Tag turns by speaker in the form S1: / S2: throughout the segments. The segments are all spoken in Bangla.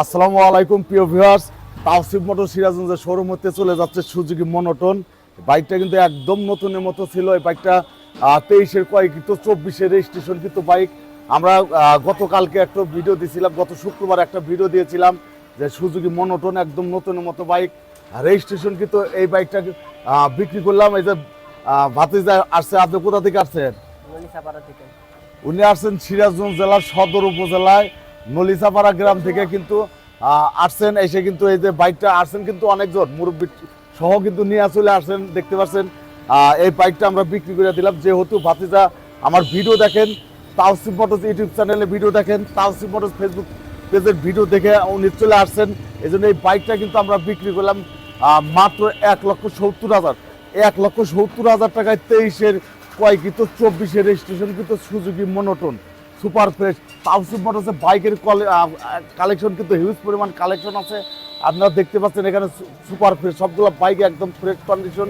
S1: আসসালামু আলাইকুম প্রিয় ভিউয়ার্স তাওসিফ মোটর সিরাজগঞ্জের শোরুম হতে চলে যাচ্ছে সুজুকি মনোটন। বাইকটা কিন্তু একদম নতুনের মতো ছিল। এই বাইকটা তেইশের কয়েক কিন্তু চব্বিশের রেজিস্ট্রেশন কিন্তু বাইক আমরা গতকালকে একটা ভিডিও দিয়েছিলাম গত শুক্রবার একটা ভিডিও দিয়েছিলাম যে সুজুকি মনোটন একদম নতুনের মতো বাইক রেজিস্ট্রেশন কিন্তু এই বাইকটা বিক্রি করলাম। এই যে ভাতিজা আসছে আপনি কোথা থেকে আসছেন? উনি আসছেন সিরাজগঞ্জ জেলার সদর উপজেলায়। নলিসাপাড়া গ্রাম থেকে কিন্তু আসছেন, এসে কিন্তু এই যে বাইকটা আসছেন কিন্তু অনেকজন মুরব্বী সহ কিন্তু নিয়ে চলে আসছেন, দেখতে পাচ্ছেন। এই বাইকটা আমরা বিক্রি করে দিলাম। যেহেতু ভাতিজা আমার ভিডিও দেখেন, তাওসিফ মোটরস ইউটিউব চ্যানেলে ভিডিও দেখেন, তাওসিফ মোটরস ফেসবুক পেজের ভিডিও দেখে উনি চলে আসছেন। এই এই বাইকটা কিন্তু আমরা বিক্রি করলাম মাত্র এক লক্ষ সত্তর হাজার। এক লক্ষ সত্তর হাজার টাকায় তেইশের কয় কিন্তু চব্বিশের রেজিস্ট্রেশন কিন্তু Suzuki monotone. Super fresh. Tawsif মোটরসের বাইকের কালেকশন কিন্তু হিউজ পরিমাণ কালেকশন আছে। আপনারা দেখতে পাচ্ছেন এখানে সুপার ফ্রেশ। সবগুলো বাইক একদম ফ্রেশ কন্ডিশন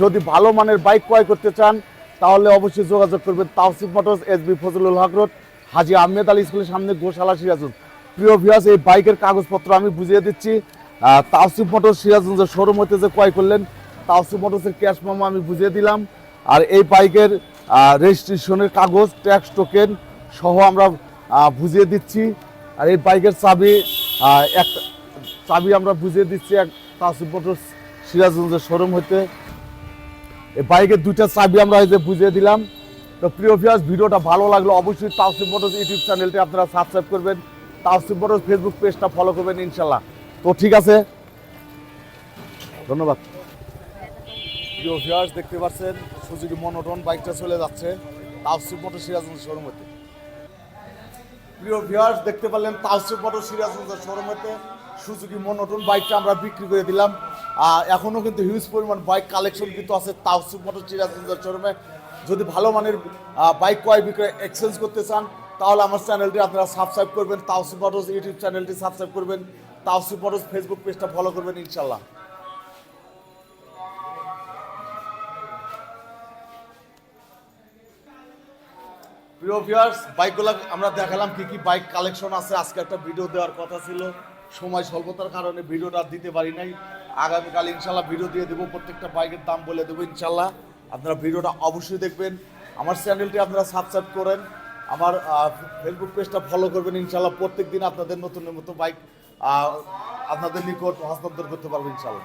S1: যদি ভালো মানের বাইক ক্রয় করতে চান, তাহলে অবশ্যই যোগাযোগ করবেন Tawsif motors S B Fazlul Haq road, Haji Ahmed Ali স্কুলের সামনে গোশালা সিরাজুল প্রিয় ভিউয়ার্স এই বাইকের কাগজপত্র আমি বুঝিয়ে দিচ্ছি। তাওসিফ মোটরস সিরাজগঞ্জের শোরুম হতে যে ক্রয় করলেন, তাওসিফ মোটরসের ক্যাশ মামা আমি বুঝিয়ে দিলাম। আর এই বাইকের রেজিস্ট্রেশনের কাগজ ট্যাক্স টোকেন সহ আমরা বুঝিয়ে দিচ্ছি। আর এই বাইকের চাবি এক চাবি আমরা বুঝিয়ে দিচ্ছি এক তাওসিফ মোটরস সিরাজগঞ্জের শোরুম হতে এই বাইকের দুইটা চাবি আমরা এই যে বুঝিয়ে দিলাম। তো প্রিয় ভিউয়ার্স ভিডিওটা ভালো লাগল অবশ্যই তাওসিফ মোটরস ইউটিউব চ্যানেলটি আপনারা সাবস্ক্রাইব করবেন। তাওসিফ মোটরস ফেসবুক পেজটা ফলো করবেন ইনশাল্লাহ তো ঠিক আছে। ধন্যবাদ। প্রিয় ভিউয়ার্স দেখতে পাচ্ছেন সুজুকি মনোটন বাইকটা চলে যাচ্ছে তাওসিফ মোটর সিরাজগঞ্জ শোরুম হতে প্রিয় ভিউয়ার্স দেখতে পারলেন তাওসিফ মোটর সিরাজগঞ্জের শোরুম হতে সুজুকি মনোটন বাইকটা আমরা বিক্রি করে দিলাম। এখনও কিন্তু হিউজ পরিমাণ বাইক কালেকশন কিন্তু আছে তাওসিফ মোটর সিরাজগঞ্জের শোরুমে যদি ভালো মানের বাইক ক্রয় বিক্রয় এক্সচেঞ্জ করতে চান, তাহলে আমার চ্যানেলটি আপনারা সাবস্ক্রাইব করবেন। তাওসিফ মোটরস ইউটিউব চ্যানেলটি সাবস্ক্রাইব করবেন। তাওসিফ মোটরস ফেসবুক পেজটা ফলো করবেন ইনশাল্লাহ প্রিয় ভিউয়ার্স বাইকগুলো আমরা দেখালাম কি কি বাইক কালেকশন আছে। আজকে একটা ভিডিও দেওয়ার কথা ছিল। সময় স্বল্পতার কারণে ভিডিওটা দিতে পারি নাই। আগামীকাল ইনশাল্লাহ ভিডিও দিয়ে দেবো। প্রত্যেকটা বাইকের দাম বলে দেবো ইনশাল্লাহ। আপনারা ভিডিওটা অবশ্যই দেখবেন। আমার চ্যানেলটি আপনারা সাবস্ক্রাইব করেন। আমার ফেসবুক পেজটা ফলো করবেন ইনশাল্লাহ। প্রত্যেক দিন আপনাদের নতুন নতুন বাইক আপনাদের নিকট হস্তান্তর করতে পারবেন ইনশাল্লাহ।